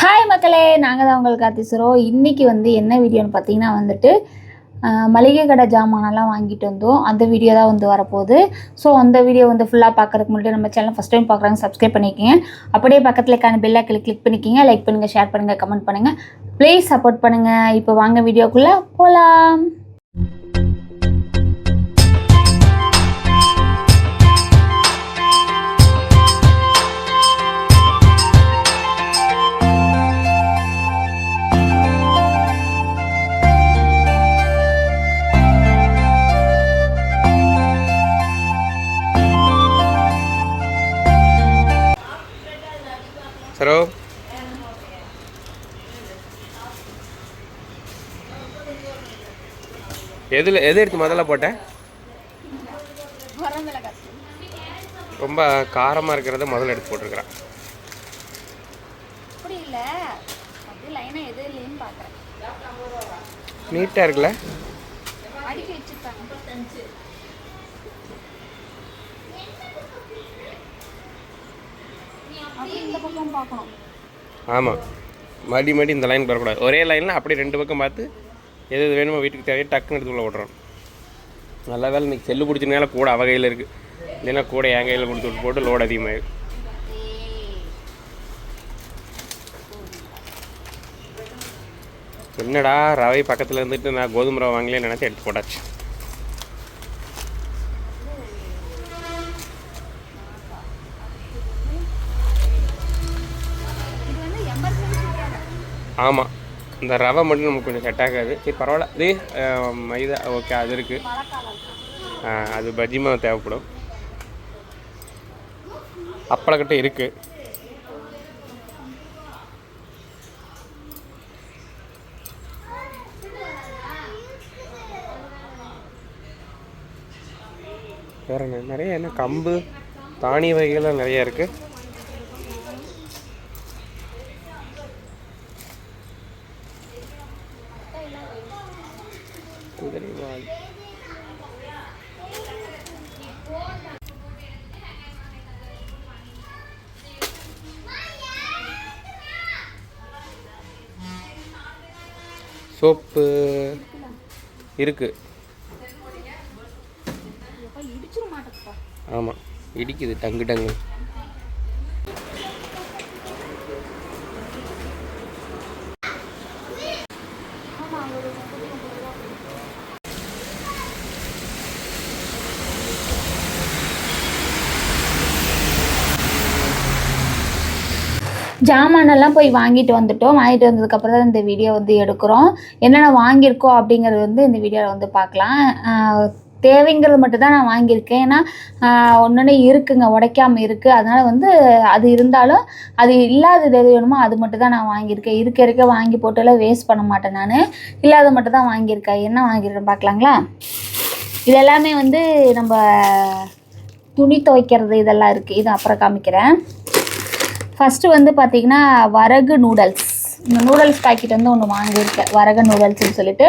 Hi மக்களே நாங்கள் தான் உங்களுக்கு காத்திசுறோம் இன்றைக்கி வந்து என்ன வீடியோன்னு பார்த்தீங்கன்னா வந்துட்டு மளிகை கடை ஜாமானெல்லாம் வாங்கிட்டு வந்தோம். அந்த வீடியோ தான் வந்து வரப்போகுது. ஸோ அந்த வீடியோ வந்து ஃபுல்லாக பார்க்குறதுக்கு முன்னாடி நம்ம சேனல் ஃபஸ்ட் டைம் பார்க்குறாங்க சப்ஸ்கிரைப் பண்ணிக்கங்க. அப்படியே பக்கத்தில் இருக்கான பெல் ஐக்கனை கிளிக் பண்ணிக்கிங்க. லைக் பண்ணுங்கள் ஷேர் பண்ணுங்கள் கமெண்ட் பண்ணுங்கள் ப்ளீஸ் சப்போர்ட் பண்ணுங்கள் இப்போ வாங்க வீடியோக்குள்ளே போகலாம் எதில் எது எடுத்து முதல்ல போட்டேன்? ரொம்ப காரமாக இருக்கிறத முதல்ல எடுத்து போட்டிருக்கிறேன். நீட்டாக இருக்குல்ல? ஆமாம் மடி மடி இந்த லைன் வரக்கூடாது. ஒரே லைனில் அப்படியே ரெண்டு பக்கம் பார்த்து எது எது வேணுமோ வீட்டுக்கு தேவையோ டக்குன்னு எடுத்து உள்ள விட்றோம் நல்ல வேலை இன்னைக்கு செல்லு பிடிச்சனால கூட அவ கையில் இருக்குது இல்லைன்னா கூட என் கையில் கொடுத்து விட்டு போட்டு லோடு அதிகமாகிடும் என்னடா ரவை பக்கத்தில் இருந்துட்டு நான் கோதுமை ரவை வாங்கலே நினச்சி எடுத்து போட்டாச்சு. ஆமாம் இந்த ரவை மட்டும் நமக்கு கொஞ்சம் செட் ஆகாது. சரி பரவாயில்ல. அதே மைதா ஓகே அது இருக்குது அது பஜ்ஜிமா தேவைப்படும். அப்பளக்கட்டை இருக்குது வேறு என்ன நிறைய என்ன கம்பு தானிய வகைகள்லாம் நிறைய இருக்குது சோப்பு இருக்கு. எப்போ இடிச்சிட மாட்டேப்பா ஆமாம் இடிக்குது டங்கு டங்கு. ஜாமானெல்லாம் போய் வாங்கிட்டு வந்துட்டோம். வாங்கிட்டு வந்ததுக்கப்புறம் தான் இந்த வீடியோ வந்து எடுக்கிறோம். என்னென்ன வாங்கியிருக்கோம் அப்படிங்கிறது வந்து இந்த வீடியோவில் வந்து பார்க்கலாம். தேவைங்கிறது மட்டும் தான் நான் வாங்கியிருக்கேன். ஏன்னா ஒன்று இருக்குங்க. உடைக்காம இருக்குது அதனால் வந்து அது இருந்தாலும் அது இல்லாதது எது வேணுமோ அது மட்டும் தான் நான் வாங்கியிருக்கேன். இருக்க இருக்க வாங்கி போட்டெல்லாம் வேஸ்ட் பண்ண மாட்டேன் நான். இல்லாத மட்டும் தான் வாங்கியிருக்கேன். என்ன வாங்கியிருக்கேன் பார்க்கலாங்களா? இதெல்லாமே வந்து நம்ம துணி துவைக்கிறது இதெல்லாம் இருக்குது இது அப்புறம் காமிக்கிறேன். ஃபஸ்ட்டு வந்து பார்த்திங்கன்னா வரகு நூடல்ஸ் இந்த நூடல்ஸ் பாக்கெட் வந்து ஒன்று வாங்கியிருக்கேன். வரகு நூடல்ஸ்னு சொல்லிட்டு.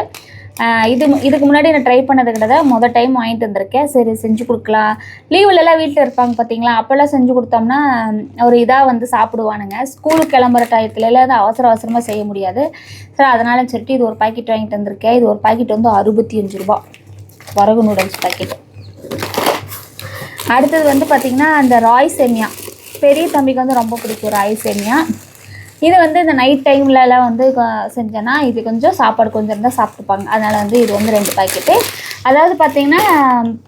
இது இதுக்கு முன்னாடி நான் ட்ரை பண்ணது கிடையாது மொதல் டைம் வாங்கிட்டு வந்திருக்கேன். சரி செஞ்சு கொடுக்கலாம். லீவுலலாம் வீட்டில் இருப்பாங்க பார்த்தீங்களா அப்போல்லாம் செஞ்சு கொடுத்தோம்னா ஒரு இதாக வந்து சாப்பிடுவானுங்க. ஸ்கூலுக்கு கிளம்புற டயத்துலலாம் அது அவசர அவசரமாக செய்ய முடியாது. சரி அதனால சொல்லிட்டு இது ஒரு பாக்கெட் வாங்கிட்டு வந்திருக்கேன். இது ஒரு பாக்கெட் வந்து அறுபத்தி அஞ்சு ரூபா. வரகு நூடல்ஸ் பாக்கெட் அடுத்தது வந்து பார்த்திங்கன்னா அந்த ராய் சேமியா. பெரிய தம்பிக்கு வந்து ரொம்ப பிடிக்கும் ராய் சேமியா இது வந்து இந்த நைட் டைம்லலாம் வந்து செஞ்சேன்னா இது கொஞ்சம் சாப்பாடு கொஞ்சம் இருந்தால் சாப்பிட்டுப்பாங்க. அதனால் வந்து இது வந்து ரெண்டு பாக்கெட்டு அதாவது பார்த்திங்கன்னா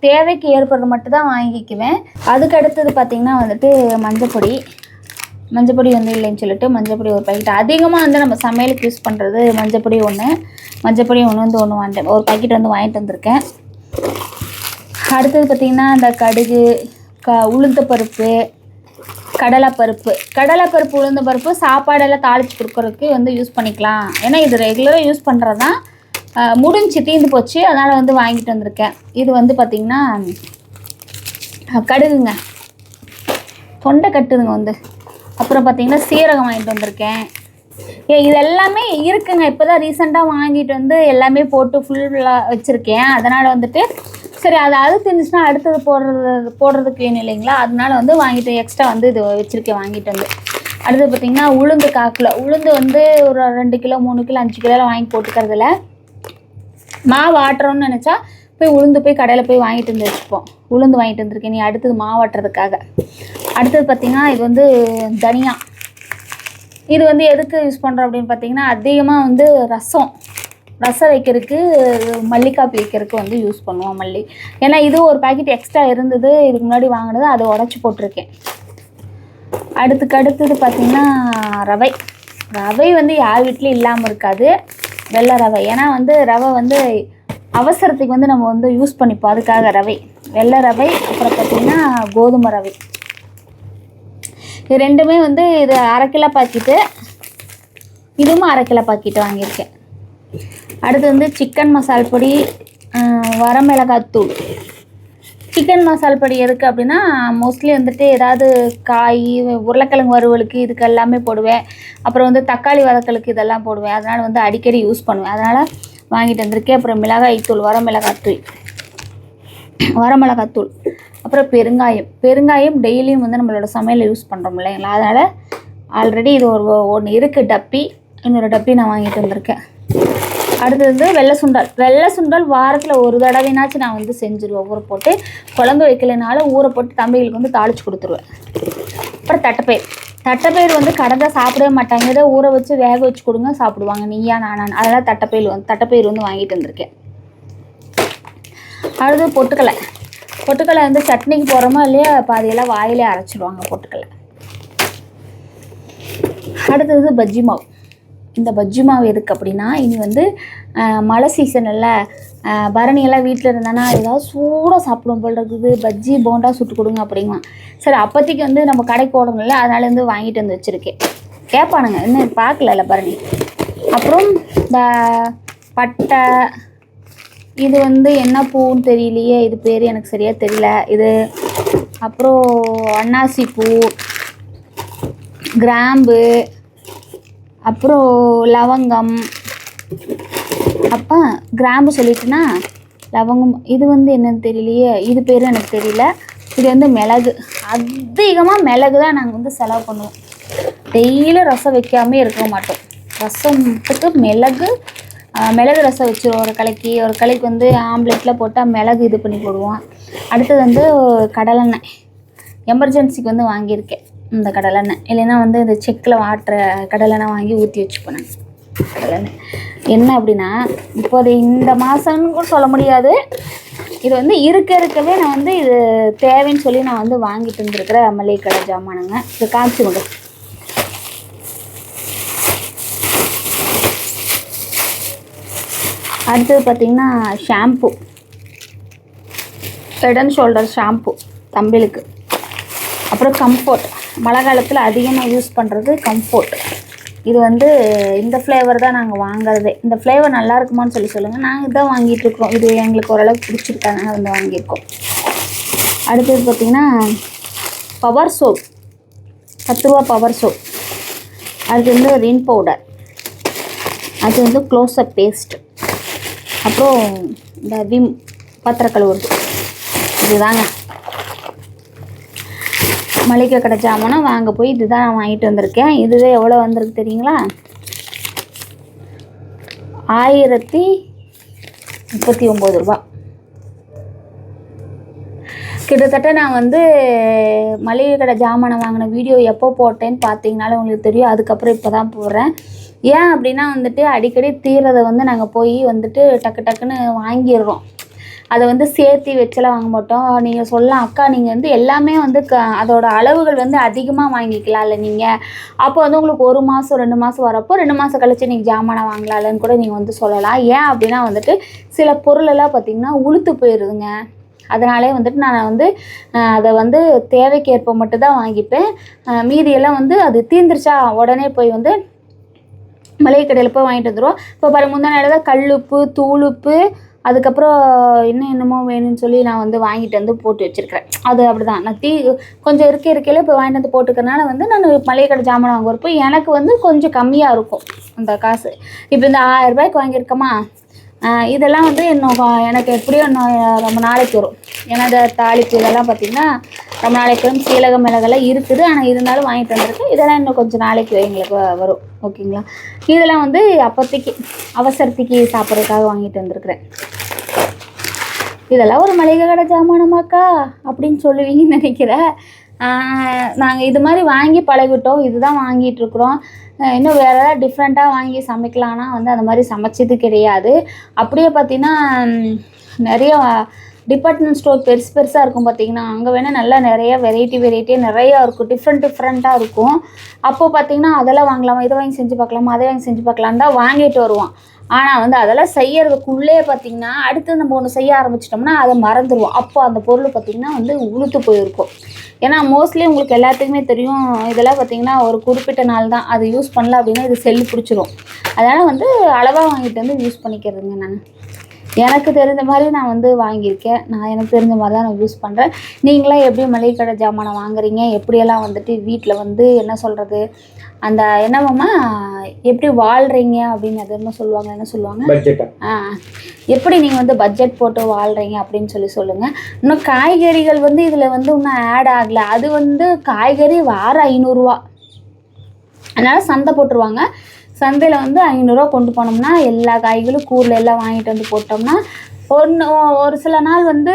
தேவைக்கு ஏற்படுறது மட்டும் தான் வாங்கிக்குவேன். அதுக்கு அடுத்தது பார்த்திங்கன்னா வந்துட்டு மஞ்சப்பொடி மஞ்சப்பொடி வந்து இல்லைன்னு சொல்லிட்டு மஞ்சப்பொடி ஒரு பாக்கெட் அதிகமாக வந்து நம்ம சமையலுக்கு யூஸ் பண்ணுறது மஞ்சப்பொடி ஒன்று மஞ்சப்பொடி ஒன்று வந்து ஒன்று வாங்கிட்டேன். ஒரு பாக்கெட் வந்து வாங்கிட்டு வந்திருக்கேன். அடுத்தது பார்த்திங்கன்னா இந்த கடுகு க உளுந்த பருப்பு கடலைப்பருப்பு. கடலைப்பருப்பு உளுந்த பருப்பு சாப்பாடெல்லாம் தாளித்து கொடுக்குறதுக்கு வந்து யூஸ் பண்ணிக்கலாம். ஏன்னா இது ரெகுலராக யூஸ் பண்ணுறது தான் முடிஞ்சு தீர்ந்து போச்சு. அதனால் வந்து வாங்கிட்டு வந்திருக்கேன். இது வந்து பார்த்திங்கன்னா கடுகுங்க. தொண்டை கட்டுதுங்க வந்து. அப்புறம் பார்த்திங்கன்னா சீரகம் வாங்கிட்டு வந்திருக்கேன். ஏ இது எல்லாமே இருக்குங்க. இப்போ தான் ரீசெண்டாக வாங்கிட்டு வந்து எல்லாமே போட்டு ஃபுல்லாக வச்சுருக்கேன். அதனால் வந்துட்டு சரி அது அழுத்து இருந்துச்சுன்னா அடுத்தது போடுறது போடுறதுக்கு வேணும் இல்லைங்களா? அதனால வந்து வாங்கிட்டு எக்ஸ்ட்ரா வந்து இது வச்சுருக்கேன் வாங்கிட்டு வந்து. அடுத்து பார்த்திங்கன்னா உளுந்து காக்கில். உளுந்து வந்து ஒரு ரெண்டு கிலோ மூணு கிலோ அஞ்சு கிலோ வாங்கி போட்டுக்கிறதுல மாவு ஆட்டுறோம்னு நினச்சா போய் உளுந்து போய் கடையில் போய் வாங்கிட்டு வந்து வச்சுப்போம். உளுந்து வாங்கிட்டு வந்திருக்கேன் நீ அடுத்தது மாவு ஆட்டுறதுக்காக. அடுத்தது பார்த்திங்கன்னா இது வந்து தனியா. இது வந்து எதுக்கு யூஸ் பண்ணுறோம் அப்படின்னு பார்த்தீங்கன்னா அதிகமாக வந்து ரசம். ரசம் வைக்கிறதுக்கு மல்லிக்காப்பி வைக்கிறதுக்கு வந்து யூஸ் பண்ணுவோம் மல்லி. ஏன்னா இது ஒரு பாக்கெட் எக்ஸ்ட்ரா இருந்தது இதுக்கு முன்னாடி வாங்கினது அதை உடச்சி போட்டிருக்கேன். அடுத்துக்கு அடுத்தது பார்த்திங்கன்னா ரவை. ரவை வந்து யார் வீட்லேயும் இல்லாமல் இருக்காது. வெள்ளை ரவை. ஏன்னா வந்து ரவை வந்து அவசரத்துக்கு வந்து நம்ம வந்து யூஸ் பண்ணிப்போம். அதுக்காக ரவை. வெள்ளை ரவை அப்புறம் பார்த்திங்கன்னா கோதுமை ரவை. இது ரெண்டுமே வந்து இது அரை கிலோ பாக்கெட்டு இதுவும் அரை கிலோ பாக்கெட்டு வாங்கியிருக்கேன். அடுத்து வந்து சிக்கன் மசால் பொடி ஆஹ் வரமிளகாத்தூள் சிக்கன் மசால் பொடி எதுக்கு அப்படின்னா மோஸ்ட்லி வந்துட்டு ஏதாவது காய் உருளைக்கிழங்கு வறுவலுக்கு இதுக்கு எல்லாமே போடுவேன். அப்புறம் வந்து தக்காளி வதக்கலுக்கு இதெல்லாம் போடுவேன். அதனால் வந்து அடிக்கடி யூஸ் பண்ணுவேன். அதனால் வாங்கிட்டு வந்திருக்கேன். அப்புறம் மிளகாய் தூள் வரமிளகாத்தூள் வரமிளகாத்தூள் அப்புறம் பெருங்காயம். பெருங்காயம் டெய்லியும் வந்து நம்மளோட சமையலில் யூஸ் பண்ணுறோம் இல்லைங்களா? அதனால் ஆல்ரெடி இது ஒரு ஒன்று இருக்குது டப்பி. இன்னொரு டப்பி நான் வாங்கிட்டு வந்திருக்கேன். அடுத்தது வந்து வெள்ளை சுண்டல். வெள்ளை சுண்டல் வாரத்தில் ஒரு தடவைனாச்சும் நான் வந்து செஞ்சுருவேன். ஊற போட்டு குழம்பு வைக்கலைனாலும் ஊற போட்டு தம்பிகளுக்கு வந்து தாளித்து கொடுத்துருவேன். அப்புறம் தட்டைப்பயிர். தட்டைப்பயிர் வந்து கடந்த சாப்பிடவே மாட்டாங்க. ஏதோ ஊற வச்சு வேக வச்சு கொடுங்க சாப்பிடுவாங்க. நீயா நானான் அதெல்லாம் தட்டைப்பயிர் வந்து தட்டைப்பயிர் வந்து வாங்கிட்டு வந்திருக்கேன். அடுத்து பொட்டுக்கலை பொட்டுக்கலை வந்து சட்னிக்கு போகிறோமோ இல்லையா பாதியெல்லாம் வாயிலே அரைச்சிடுவாங்க பொட்டுக்கலை அடுத்தது பஜ்ஜி மாவு. இந்த பஜ்ஜி மாவு எதுக்கு அப்படின்னா இனி வந்து மழை மழை சீசனில் பரணியெல்லாம் வீட்டில் இருந்தானா ஏதாவது சூடாக சாப்பிடும் போல் இருக்குது. பஜ்ஜி போண்டா சுட்டு கொடுங்க அப்படிமா சரி அப்போதைக்கு வந்து நம்ம கடைக்கு ஓடணும்ல அதனால வந்து வாங்கிட்டு வந்து வச்சுருக்கேன். கேட்பானுங்க இன்னும் பார்க்கலல்ல பரணி. அப்புறம் இந்த பட்டை இது வந்து என்ன பூன்னு தெரியலையே இது பேர் எனக்கு சரியாக தெரியல. இது அப்புறம் அன்னாசி பூ கிராம்பு அப்புறம் லவங்கம். அப்போ கிராம்பு சொல்லிட்டுனா லவங்கம் இது வந்து என்னன்னு தெரியலையே இது பேரும் எனக்கு தெரியல. இது வந்து மிளகு. அதிகமாக மிளகு தான் நாங்கள் வந்து செலவு பண்ணுவோம். டெய்லியும் ரசம் வைக்காமே இருக்க மாட்டோம். ரசத்துக்கு மிளகு மிளகு ரசம் வச்சுருவோம். ஒரு கலைக்கு ஒரு கலைக்கு வந்து ஆம்லெட்டில் போட்டால் மிளகு இது பண்ணி போடுவோம். அடுத்தது வந்து கடலெண்ணெய். எமர்ஜென்சிக்கு வந்து வாங்கியிருக்கேன். இந்த கடலெண்ணெய் இல்லைன்னா வந்து இந்த செக்கில் வாட்டுற கடலெண்ணெய் வாங்கி ஊற்றி வச்சுப்பேன் நான் கடலெண்ணெய் என்ன அப்படின்னா இப்போது இந்த மாதம்னு கூட சொல்ல முடியாது. இது வந்து இருக்க இருக்கவே நான் வந்து இது தேவைன்னு சொல்லி நான் வந்து வாங்கிட்டு வந்துருக்கிற மளிகை கடை ஜாமானுங்க. இது காய்ச்சி கொடு அடுத்தது பார்த்திங்கன்னா shampoo. Head and shoulder shampoo தம்பிலுக்கு அப்புறம் கம்ஃபோர்ட் மழை காலத்தில் அதிகமாக யூஸ் பண்ணுறது கம்ஃபோர்ட் இது வந்து இந்த ஃப்ளேவர் தான் நாங்கள் வாங்குறதே. இந்த ஃப்ளேவர் நல்லா இருக்குமான்னு சொல்லி சொல்லுங்கள் நாங்கள் இதான் வாங்கிட்டுருக்கோம் இது எங்களுக்கு ஓரளவுக்கு பிடிச்சிருக்காங்க வந்து வாங்கியிருக்கோம். அடுத்தது பார்த்திங்கன்னா பவர் சோப் பத்து ரூபா பவர் சோப் அது வந்து ரின் பவுடர் அது வந்து க்ளோஸ்அப் பேஸ்ட் அப்புறம் இந்த விம் பாத்திரக்கழுவுறது. இதுதாங்க. மளிகை கடை ஜாமான் வாங்க போய் இதுதான் நான் வாங்கிட்டு வந்திருக்கேன். இதுவே எவ்வளோ வந்திருக்கு தெரியுங்களா? ஆயிரத்தி முப்பத்தி ஒம்பது ரூபா. கிட்டத்தட்ட நான் வந்து மளிகை கடை ஜாமானை வாங்கின வீடியோ எப்போ போட்டேன்னு பார்த்தீங்கனாலும் உங்களுக்கு தெரியும். அதுக்கப்புறம் இப்போ தான் போடுறேன். ஏன் அப்படின்னா வந்துட்டு அடிக்கடி தீரதை வந்து நாங்கள் போய் வந்துட்டு டக்கு டக்குன்னு வாங்கிடுறோம். அதை வந்து சேர்த்து வச்செல்லாம் வாங்க மாட்டோம். நீங்கள் சொல்லலாம் அக்கா நீங்கள் வந்து எல்லாமே வந்து க அதோட அளவுகள் வந்து அதிகமாக வாங்கிக்கலாம்ல நீங்கள் அப்போ வந்து உங்களுக்கு ஒரு மாதம் ரெண்டு மாதம் வரப்போ ரெண்டு மாதம் கழிச்சு நீங்கள் ஜாமானை வாங்கலாம்லன்னு கூட நீங்கள் வந்து சொல்லலாம். ஏன் அப்படின்னா வந்துட்டு சில பொருளெல்லாம் பார்த்திங்கன்னா உளுத்து போயிடுதுங்க அதனாலே வந்துட்டு நான் வந்து அதை வந்து தேவைக்கேற்ப மட்டும் தான் வாங்கிப்பேன் மீதியெல்லாம் வந்து அது தீந்துருச்சா உடனே போய் வந்து மளிகை கடையில் போய் வாங்கிட்டு வந்துடுவோம் இப்போ பாருங்கள் முந்தின தான் கல்லுப்பு தூளுப்பு அதுக்கப்புறம் இன்னும் என்னமோ வேணும்னு சொல்லி நான் வந்து வாங்கிட்டு வந்து போட்டு வச்சுருக்கிறேன். அது அப்படி தான் நான் தீ கொஞ்சம் இருக்க இருக்கையில் இப்போ வாங்கிட்டு வந்து போட்டுக்கிறனால வந்து நான் மளிகை கடை ஜாமான் வாங்குறப்போ எனக்கு வந்து கொஞ்சம் கம்மியாக இருக்கும் அந்த காசு. இப்போ இந்த ஆயிரம் ரூபாய்க்கு வாங்கியிருக்கோமா? இதெல்லாம் வந்து இன்னும் எனக்கு எப்படியும் இன்னும் ரொம்ப நாளைக்கு வரும். ஏன்னா இந்த தாளிப்பு இதெல்லாம் பார்த்திங்கன்னா ரொம்ப நாளைக்கு வரும். சீலக மிளகெல்லாம் இருக்குது. ஆனால் இருந்தாலும் வாங்கிட்டு வந்திருக்கேன் இதெல்லாம் இன்னும் கொஞ்சம் நாளைக்கு எங்களுக்கு வரும். ஓகேங்களா? இதெல்லாம் வந்து அப்போதைக்கு அவசரத்துக்கு சாப்பிட்றதுக்காக வாங்கிட்டு வந்திருக்கிறேன். இதெல்லாம் ஒரு மளிகை கடை ஜாமானமாக்கா அப்படின்னு சொல்லுவீங்கன்னு நினைக்கிறேன். நாங்கள் இது மாதிரி வாங்கி பழகிட்டோம் இதுதான் வாங்கிட்டு இருக்கிறோம் இன்னும் வேறு ஏதாவது டிஃப்ரெண்ட்டாக வாங்கி சமைக்கலான்னா வந்து அந்த மாதிரி சமைச்சது கிடையாது. அப்படியே பார்த்தீங்கன்னா நிறைய டிபார்ட்மெண்ட் ஸ்டோர் பெருசு பெருசாக இருக்கும் பார்த்தீங்கன்னா அங்கே வேணால் நல்லா நிறைய வெரைட்டி வெரைட்டியாக நிறையா இருக்கும். டிஃப்ரெண்ட் டிஃப்ரெண்ட்டாக இருக்கும். அப்போது பார்த்தீங்கன்னா அதெல்லாம் வாங்கலாமா? இதை வாங்கி செஞ்சு பார்க்கலாமா? அதை வாங்கி செஞ்சு பார்க்கலான்னு தான் வாங்கிட்டு வருவான் ஆனால் வந்து அதெல்லாம் செய்யறதுக்குள்ளே பார்த்தீங்கன்னா அடுத்து நம்ம ஒன்று செய்ய ஆரம்பிச்சிட்டோம்னா அதை மறந்துடுவோம் அப்போ அந்த பொருள் பார்த்திங்கன்னா வந்து உளுத்து போயிருக்கும். ஏன்னா மோஸ்ட்லி உங்களுக்கு எல்லாத்துக்குமே தெரியும் இதெல்லாம் பார்த்தீங்கன்னா ஒரு குறிப்பிட்ட நாள் தான். அது யூஸ் பண்ணல அப்படின்னா இது செல்லு பிடிச்சிரும். அதனால் வந்து அளவாக வாங்கிட்டு வந்து யூஸ் பண்ணிக்கிறதுங்க நான். எனக்கு தெரிஞ்ச மாதிரி நான் வந்து வாங்கியிருக்கேன். நான் எனக்கு தெரிஞ்ச மாதிரி தான் நான் யூஸ் பண்ணுறேன் நீங்களாம் எப்படி மளிகை கடை ஜாமானை வாங்குறீங்க? எப்படியெல்லாம் வந்துட்டு வீட்டில் வந்து என்ன சொல்கிறது அந்த என்னமாம்மா எப்படி வாழ்கிறீங்க அப்படின்னு அது என்ன சொல்லுவாங்க? என்ன சொல்லுவாங்க? ஆ? எப்படி நீங்கள் வந்து பட்ஜெட் போட்டு வாழ்கிறீங்க அப்படின்னு சொல்லி சொல்லுங்கள் இன்னும் காய்கறிகள் வந்து இதில் வந்து இன்னும் ஆட் ஆகலை. அது வந்து காய்கறி வாரம் ஐநூறுரூவா அதனால் சந்தை போட்டுருவாங்க. சந்தையில் வந்து ஐநூறுரூவா கொண்டு போனோம்னா எல்லா காய்களும் கூரில் எல்லாம் வாங்கிட்டு வந்து போட்டோம்னா ஒன்று ஒரு சில நாள் வந்து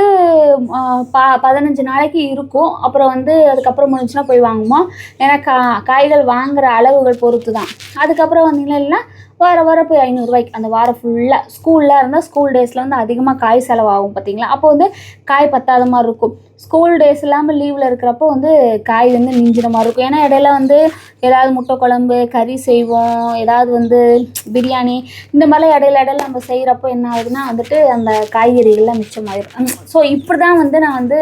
பா ப பதினஞ்சு நாளைக்கு இருக்கும். அப்புறம் வந்து அதுக்கப்புறம் முடிஞ்சுன்னா போய் வாங்குவோம். ஏன்னா கா காய்கள் வாங்குகிற அளவுகள் பொறுத்து தான் அதுக்கப்புறம் வந்தீங்கன்னா இல்லைன்னா வார வாரம் போய் ஐநூறுரூவாய்க்கு அந்த வாரம் ஃபுல்லாக ஸ்கூலில் இருந்தால் ஸ்கூல் டேஸில் வந்து அதிகமாக காய் செலவாகும் பார்த்தீங்களா அப்போ வந்து காய் பத்தாத மாதிரி இருக்கும். ஸ்கூல் டேஸ் இல்லாமல் லீவில் இருக்கிறப்போ வந்து காய் வந்து மிஞ்சின மாதிரி இருக்கும். ஏன்னா இடையில வந்து ஏதாவது முட்டை குழம்பு கறி செய்வோம் ஏதாவது வந்து பிரியாணி இந்த மாதிரிலாம் இடையில இடையில நம்ம செய்கிறப்போ என்ன ஆகுதுன்னா வந்துட்டு அந்த காய்கறிகள்லாம் மிச்சமாயிரும் ஸோ இப்படி தான் வந்து நான் வந்து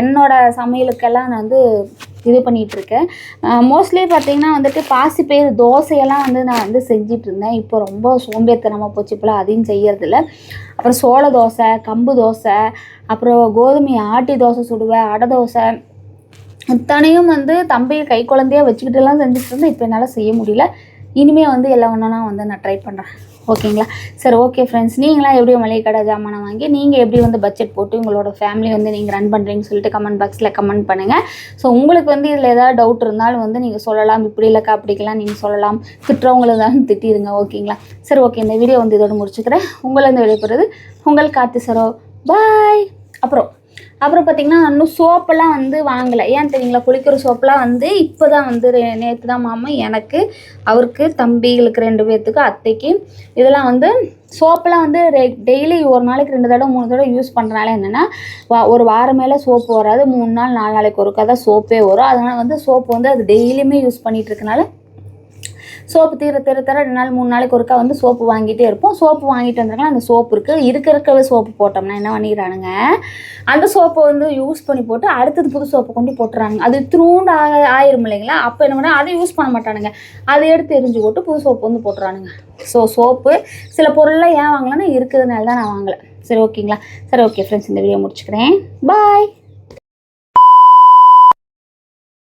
என்னோட சமையலுக்கெல்லாம் நான் வந்து இது பண்ணிகிட்ருக்கேன் மோஸ்ட்லி பார்த்தீங்கன்னா வந்துட்டு பாசிப்பயிறு தோசையெல்லாம் வந்து நான் வந்து செஞ்சிட்ருந்தேன் இப்போ ரொம்ப சோம்பேறித்தனமாக போச்சு. இப்போலாம் அதையும் செய்யறதில்ல. அப்புறம் சோள தோசை கம்பு தோசை அப்புறம் கோதுமை ஆட்டி தோசை சுடுவேன் அடை தோசை. இத்தனையும் வந்து தம்பியை கை குழந்தையாக வச்சுக்கிட்டுலாம் செஞ்சுட்டு இருந்தேன் இப்போ என்னால் செய்ய முடியல. இனிமேல் வந்து எல்லாம் ஒன்றா வந்து நான் ட்ரை பண்ணுறேன் ஓகேங்களா? சரி ஓகே ஃப்ரெண்ட்ஸ் நீங்களாம் எப்படி மளிகை கடை ஜாமானை வாங்கி நீங்கள் எப்படி வந்து பட்ஜெட் போட்டு உங்களோட ஃபேமிலி வந்து நீங்கள் ரன் பண்ணுறீங்கன்னு சொல்லிட்டு கமெண்ட் பாக்ஸில் கமெண்ட் பண்ணுங்கள் ஸோ உங்களுக்கு வந்து இதில் ஏதாவது டவுட் இருந்தாலும் வந்து நீங்கள் சொல்லலாம். இப்படி இல்லைக்கா அப்படிக்கலாம் நீங்கள் சொல்லலாம். திட்டுறவங்களை தான் திட்டிடுங்க ஓகேங்களா? சரி ஓகே இந்த வீடியோ வந்து இதோட முடிச்சுக்கிறேன். உங்களை வந்து விடைபெறுறது உங்கள் காத்து சரோ. பாய் அப்புறம் அப்புறம் பார்த்திங்கன்னா இன்னும் சோப்பெல்லாம் வந்து வாங்கலை. ஏன் தெரியுங்களா? குளிக்கிற சோப்பெலாம் வந்து இப்போ தான் வந்து நேற்று தான் மாமா எனக்கு அவருக்கு தம்பிகளுக்கு ரெண்டு பேர்த்துக்கு அத்தைக்கு இதெல்லாம் வந்து சோப்பெல்லாம் வந்து ரெ டெய்லி ஒரு நாளைக்கு ரெண்டு தடவை மூணு தடவை யூஸ் பண்ணுறனால என்னென்னா வா ஒரு வாரம் மேலே சோப்பு வராது மூணு நாள் நாலு நாளைக்கு ஒருக்கா தான் சோப்பே வரும். அதனால் வந்து சோப்பு வந்து அது டெய்லியுமே யூஸ் பண்ணிகிட்டு இருக்கனால சோப்பு தீர தீர தர ரெண்டு நாள் மூணு நாளைக்கு ஒருக்கா வந்து சோப்பு வாங்கிட்டே இருப்போம். சோப்பு வாங்கிட்டு வந்தாங்கன்னா அந்த சோப்பு இருக்குது இருக்க இருக்கவே சோப்பு போட்டோம்னா என்ன பண்ணிடுறானுங்க அந்த சோப்பை வந்து யூஸ் பண்ணி போட்டு அடுத்தது புது சோப்பை கொண்டு போட்டுறாங்க. அது திரும்ப ஆயிரும் இல்லைங்களா? அப்போ என்ன பண்ணா அதை யூஸ் பண்ண மாட்டானுங்க. அதை எடுத்து எரிஞ்சு போட்டு புது சோப்பு வந்து போட்டுறானுங்க. ஸோ சோப்பு சில பொருள்லாம் ஏன் வாங்கலன்னா இருக்கிறதுனால தான் நான் வாங்கலை. சரி ஓகேங்களா சரி ஓகே ஃப்ரெண்ட்ஸ் இந்த வீடியோ முடிச்சுக்கிறேன். பாய்